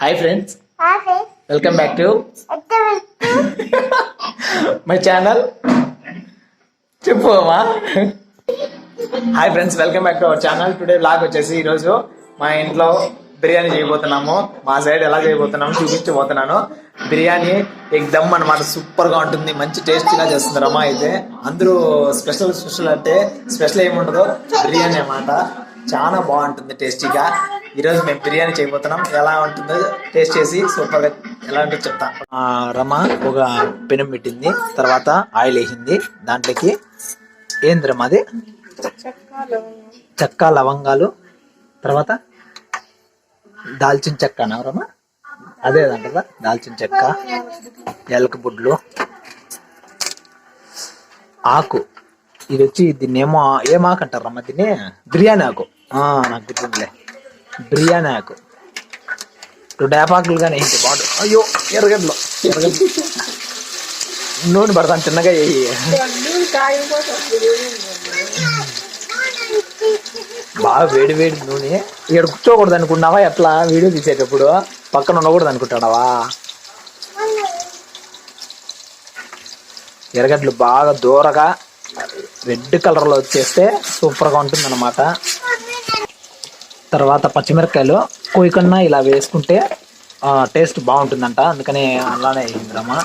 Hi friends. Welcome back to. My channel చెప్పు అమ్మా. Hi friends welcome back to our channel today blog వచ్చేసి ఈరోజు మా ఇంట్లో బిర్యానీ చేయబోతున్నాము. మా సైడ్ ఎలా చేయబోతున్నాము చూపించబోతున్నాను. బిర్యానీ ఎగ్ దమ్ అనమాట సూపర్గా ఉంటుంది. మంచి టేస్టీగా చేస్తుంది రమ్మ అయితే. అందరూ స్పెషల్ స్పెషల్ అంటే స్పెషల్ ఏముండదు బిర్యానీ అన్నమాట. చాలా బాగుంటుంది టేస్టీగా. ఈరోజు మేము బిర్యానీ చేయబోతున్నాం. ఎలా ఉంటుందో టేస్ట్ చేసి సూపర్గా ఎలా ఉంటుందో చెప్తా. రమ ఒక పెనం పెట్టింది తర్వాత ఆయిల్ వేసింది. దాంట్లోకి ఏంది రమ అది? చెక్క లవంగాలు. తర్వాత దాల్చిన చెక్క అనవరమా అదే అంటదా దాల్చిన చెక్క ఎలకబుడ్లు ఆకు. ఇది వచ్చి దీన్ని ఏమో ఏం అంటారు రమ్మ దీన్ని? బిర్యానీ ఆకు. నాకు గుర్తుందిలే. బిర్యానీ ఆకు. రెండు వేపాకులు కానీ ఏంటి బాగుంటుంది అయ్యో ఎర్రగడ్డలు. ఎర్రగడ్డలు. నూనె పడతాను చిన్నగా వేయి బాగా వేడి వేడి నూనె. ఇక్కడ కూర్చోకూడదు అనుకున్నావా? ఎట్లా? వీడియో తీసేటప్పుడు పక్కన ఉండకూడదు అనుకుంటాడావా ఎర్రగడ్డలు బాగా దూరగా రెడ్ కలర్లో వచ్చేస్తే సూపర్గా ఉంటుంది అనమాట తర్వాత పచ్చిమిరపకాయలు కోయికన్నా ఇలా వేసుకుంటే టేస్ట్ బాగుంటుందంట. అందుకని అలానే వేయిందమ్మా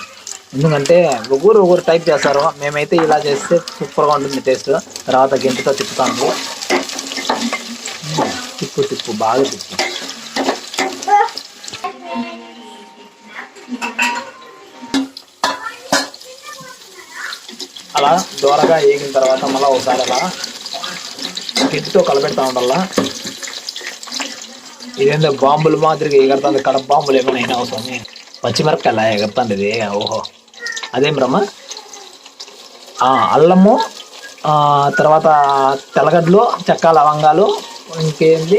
ఎందుకంటే ఒగ్గురు ఒగ్గురు టైప్ చేస్తారు. మేమైతే ఇలా చేస్తే సూపర్గా ఉంటుంది టేస్ట్. తర్వాత గెంటితో తిప్పుతాము. తిప్పు తిప్పు బాగా తిప్పు. అలా దూరగా వేగిన తర్వాత మళ్ళీ ఒకసారి అలా గెంటితో కలబెడతా ఉండాలా. ఇదేందో బాంబులు మాదిరిగా ఎగరుతుంది. కడప బాంబులు ఏమైనా అయినా అవుతుంది పచ్చిమిరపకాయలు ఎగరుతుంది ఇది ఓహో. అదేం బ్రహ్మ? అల్లము తర్వాత తెల్లగడ్డలు చెక్క లవంగాలు ఇంకేంది?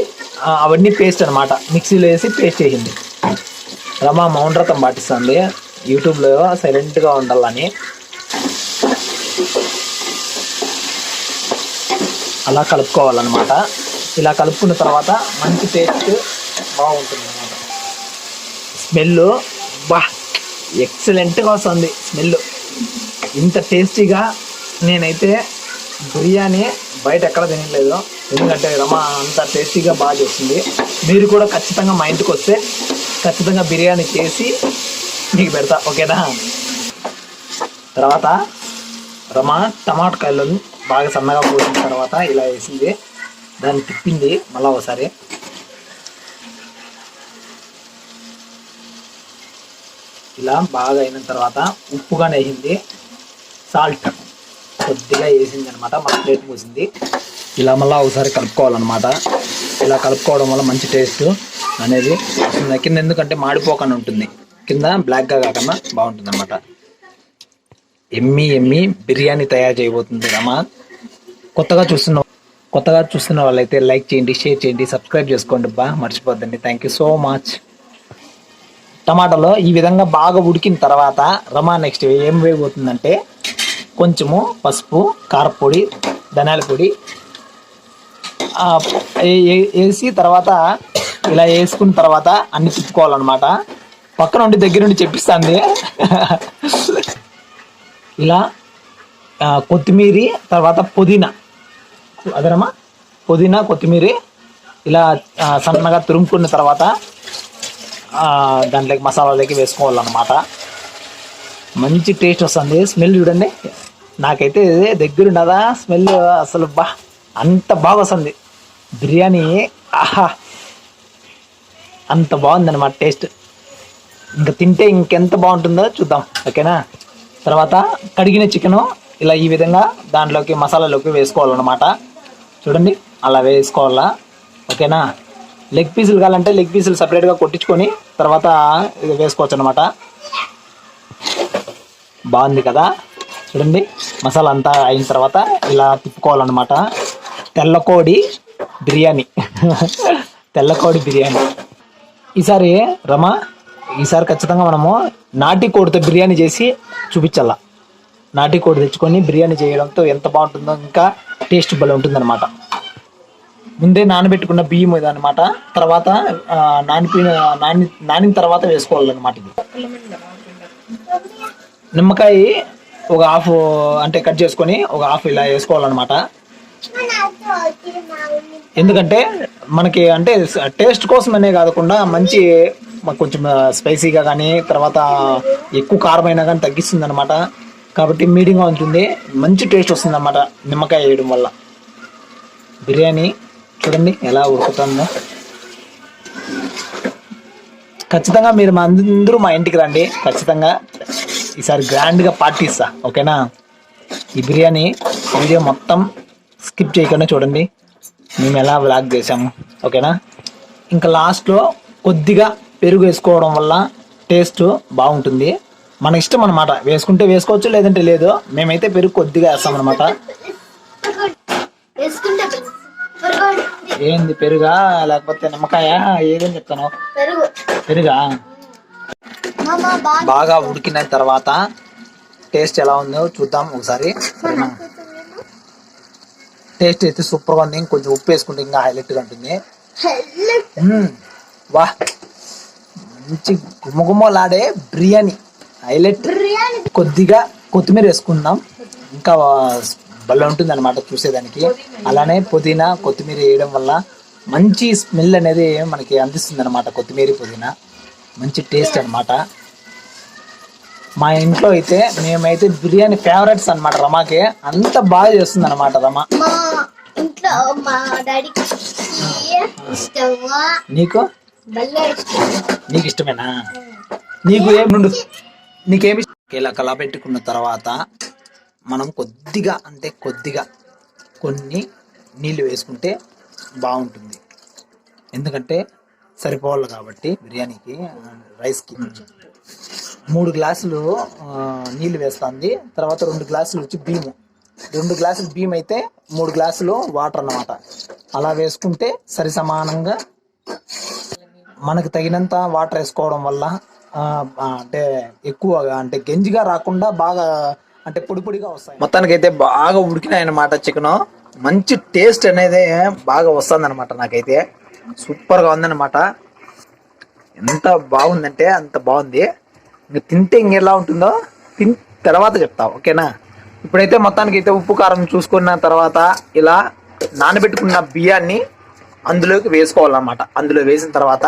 అవన్నీ పేస్ట్ అనమాట మిక్సీలో వేసి పేస్ట్ చేసింది. రమ మౌనవ్రతం పాటిస్తుంది. యూట్యూబ్లో సైలెంట్గా ఉండాలని. అలా కలుపుకోవాలన్నమాట. ఇలా కలుపుకున్న తర్వాత మంచి టేస్ట్ బాగుంటుంది అనమాట స్మెల్ బా ఎక్సలెంట్గా వస్తుంది స్మెల్ ఇంత టేస్టీగా నేనైతే బిర్యానీ బయట ఎక్కడ తినలేదు. ఎందుకంటే రమ అంత టేస్టీగా బాగా చేస్తుంది. మీరు కూడా ఖచ్చితంగా మా ఇంటికి వస్తే ఖచ్చితంగా బిర్యానీ చేసి మీకు పెడతా ఓకేనా? తర్వాత రమ టమాటకాయలను బాగా సన్నగా పోసిన తర్వాత ఇలా వేసింది. దాన్ని తిప్పింది మళ్ళీ ఒకసారి. ఇలా బాగా అయిన తర్వాత ఉప్పుగానే వేసింది. సాల్ట్ కొద్దిగా వేసింది అనమాట మన ప్లేట్ మూసింది. ఇలా మళ్ళీ ఒకసారి కలుపుకోవాలన్నమాట. ఇలా కలుపుకోవడం వల్ల మంచి టేస్ట్ అనేది వస్తుంది. కింద ఎందుకంటే మాడిపోకుండా ఉంటుంది. కింద బ్లాక్గా కాకుండా బాగుంటుంది అనమాట ఎమ్మి ఎమ్మి బిర్యానీ తయారు చేయబోతుంది రమా. కొత్తగా చూస్తున్న కొత్తగా చూస్తున్న వాళ్ళైతే లైక్ చేయండి షేర్ చేయండి సబ్స్క్రైబ్ చేసుకోండి బా. మర్చిపోద్దండి. థ్యాంక్ యూ సో మచ్ టమాటాలో ఈ విధంగా బాగా ఉడికిన తర్వాత రమా నెక్స్ట్ ఏం వేయబోతుందంటే కొంచెము పసుపు కారపొడి ధనియాల పొడి వేసి తర్వాత ఇలా వేసుకున్న తర్వాత అన్ని తిప్పుకోవాలన్నమాట. పక్కన ఉండి దగ్గర నుండి చెప్పిస్తుంది. ఇలా కొత్తిమీర కొత్తిమీరి తర్వాత పుదీనా. అదేనమ్మా పుదీనా కొత్తిమీర ఇలా సన్నగా తురుముకున్న తర్వాత దాంట్లోకి మసాలాలోకి వేసుకోవాలన్నమాట. మంచి టేస్ట్ వస్తుంది. స్మెల్ చూడండి. నాకైతే దగ్గర ఉండదా స్మెల్ అసలు బా అంత బాగా వస్తుంది. బిర్యానీ ఆహా! అంత బాగుందన్నమాట టేస్ట్. ఇంకా తింటే ఇంకెంత బాగుంటుందో చూద్దాం. ఓకేనా? తర్వాత కడిగిన చికెను ఇలా ఈ విధంగా దాంట్లోకి మసాలాలోకి వేసుకోవాలన్నమాట. చూడండి అలా వేసుకోవాలా? ఓకేనా? లెగ్ పీసులు కావాలంటే లెగ్ పీసులు సపరేట్గా కొట్టించుకొని తర్వాత ఇది వేసుకోవచ్చు అనమాట బాగుంది కదా? చూడండి మసాలా అంతా అయిన తర్వాత ఇలా తిప్పుకోవాలన్నమాట. తెల్లకోడి బిర్యానీ. తెల్లకోడి బిర్యానీ. ఈసారి రమా ఈసారి ఖచ్చితంగా మనము నాటి కోడితో బిర్యానీ చేసి చూపించాల? నాటి కోడి తెచ్చుకొని బిర్యానీ చేయడంతో ఎంత బాగుంటుందో ఇంకా టేస్ట్ భలే ఉంటుందన్నమాట. ముందే నానబెట్టుకున్న బియ్యం ఇది అనమాట తర్వాత ఆ, నానిపి నాని నానిన తర్వాత వేసుకోవాలన్నమాట ఇది. నిమ్మకాయ ఒక హాఫ్ అంటే కట్ చేసుకొని ఒక హాఫ్ ఇలా వేసుకోవాలన్నమాట. ఎందుకంటే మనకి అంటే టేస్ట్ కోసమనే కాకుండా మంచి కొంచెం స్పైసీగా కానీ తర్వాత ఎక్కువ కారమైనా కానీ తగ్గిస్తుంది అనమాట కాబట్టి మీడియంగా ఉంటుంది. మంచి టేస్ట్ వస్తుంది అన్నమాట నిమ్మకాయ వేయడం వల్ల. బిర్యానీ చూడండి ఎలా ఉడుకుతుందో. ఖచ్చితంగా మీరు మా అందరూ మా ఇంటికి రండి. ఖచ్చితంగా ఈసారి గ్రాండ్గా పార్టీ ఇస్తా. ఓకేనా? ఈ బిర్యానీ వీడియో మొత్తం స్కిప్ చేయకుండా చూడండి. మేము ఎలా వ్లాగ్ చేసాము ఓకేనా? ఇంకా లాస్ట్లో కొద్దిగా పెరుగు వేసుకోవడం వల్ల టేస్ట్ బాగుంటుంది. మన ఇష్టం అనమాట వేసుకుంటే వేసుకోవచ్చు లేదంటే లేదు. మేమైతే పెరుగు కొద్దిగా వేస్తాం అనమాట ఏంది పెరుగా లేకపోతే నిమ్మకాయ ఏదని చెప్తాను. పెరుగు. బాగా ఉడికిన తర్వాత టేస్ట్ ఎలా ఉందో చూద్దాం ఒకసారి. టేస్ట్ అయితే సూపర్గా ఉంది. ఇంకొంచెం ఉప్పు వేసుకుంటే ఇంకా హైలైట్గా ఉంటుంది. వా మంచి గుమ్మగుమ్మలాడే బిర్యానీ. హైలైట్ కొద్దిగా కొత్తిమీర వేసుకుందాం. ఇంకా భలే ఉంటుంది అనమాట చూసేదానికి. అలానే పుదీనా కొత్తిమీర వేయడం వల్ల మంచి స్మెల్ అనేది మనకి అందిస్తుంది అనమాట కొత్తిమీర పుదీనా. మంచి టేస్ట్ అన్నమాట. మా ఇంట్లో అయితే మేమైతే బిర్యానీ ఫేవరెట్స్ అన్నమాట రమాకి. అంత బాగా చేస్తుంది అనమాట రమ. మా ఇంట్లో మా డాడీకి ఇష్టమా? నీకు? నీకు ఇష్టమేనా? నీకు ఏం నుండు నీకేమి ఇలా కలపెట్టుకున్న తర్వాత మనం కొద్దిగా అంటే కొద్దిగా కొన్ని నీళ్ళు వేసుకుంటే బాగుంటుంది. ఎందుకంటే సరిపోవాలి కాబట్టి బిర్యానీకి రైస్కి. మూడు గ్లాసులు నీళ్ళు వేస్తుంది. తర్వాత రెండు గ్లాసులు వచ్చి బియ్యము. రెండు గ్లాసులు బియ్యం అయితే మూడు గ్లాసులు వాటర్ అన్నమాట. అలా వేసుకుంటే సరి సమానంగా మనకు తగినంత వాటర్ వేసుకోవడం వల్ల అంటే ఎక్కువగా అంటే గెంజిగా రాకుండా బాగా అంటే పొడి పొడిగా వస్తాయి. మొత్తానికి అయితే బాగా ఉడికినాయి అనమాట చికెన్. మంచి టేస్ట్ అనేది బాగా వస్తుంది అనమాట నాకైతే. సూపర్గా ఉందన్నమాట. ఎంత బాగుందంటే అంత బాగుంది. ఇంక తింటే ఇంకెలా ఉంటుందో తిన్ తర్వాత చెప్తా ఓకేనా? ఇప్పుడైతే మొత్తానికి అయితే ఉప్పు కారం చూసుకున్న తర్వాత ఇలా నానబెట్టుకున్న బియ్యాన్ని అందులోకి వేసుకోవాలన్నమాట. అందులో వేసిన తర్వాత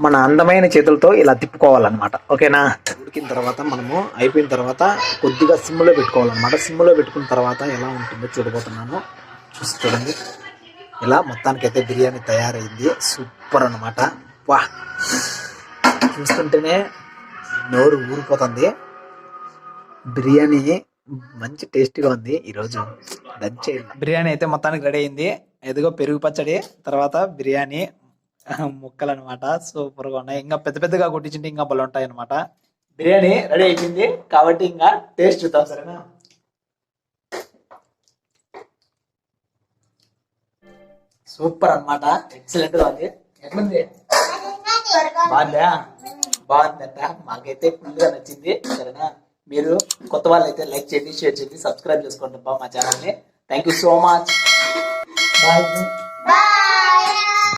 మన అందమైన చేతులతో ఇలా తిప్పుకోవాలన్నమాట. ఓకేనా? ఉడికిన తర్వాత మనము అయిపోయిన తర్వాత కొద్దిగా సిమ్లో పెట్టుకోవాలన్నమాట. సిమ్లో పెట్టుకున్న తర్వాత ఎలా ఉంటుందో చూడబోతున్నాను. చూసి చూడండి. ఇలా మొత్తానికి అయితే బిర్యానీ తయారైంది. సూపర్ అన్నమాట. వా! చూస్తుంటేనే నోరు ఊరిపోతుంది. బిర్యానీ మంచి టేస్టీగా ఉంది ఈరోజు. దంచే బిర్యానీ అయితే మొత్తానికి రెడీ అయింది. ఎదుగో పెరుగు పచ్చడి తర్వాత బిర్యానీ ముక్కలు అనమాట సూపర్గా ఉన్నాయి. ఇంకా పెద్ద పెద్దగా కొట్టించింటే ఇంకా బలం ఉంటాయి అనమాట బిర్యానీ రెడీ అయిపోయింది. కాబట్టి ఇంకా టేస్ట్ చూద్దాం సరేనా? సూపర్ అన్నమాట. ఎక్సలెంట్గా ఉంది. ఎట్లుంది? బాగుందా? బాగుందంట మాకైతే ఫుల్గా నచ్చింది. సరేనా? మీరు కొత్త వాళ్ళు అయితే లైక్ చేయండి షేర్ చేయండి సబ్స్క్రైబ్ చేసుకోండి అబ్బా మా ఛానల్ని thank you so much bye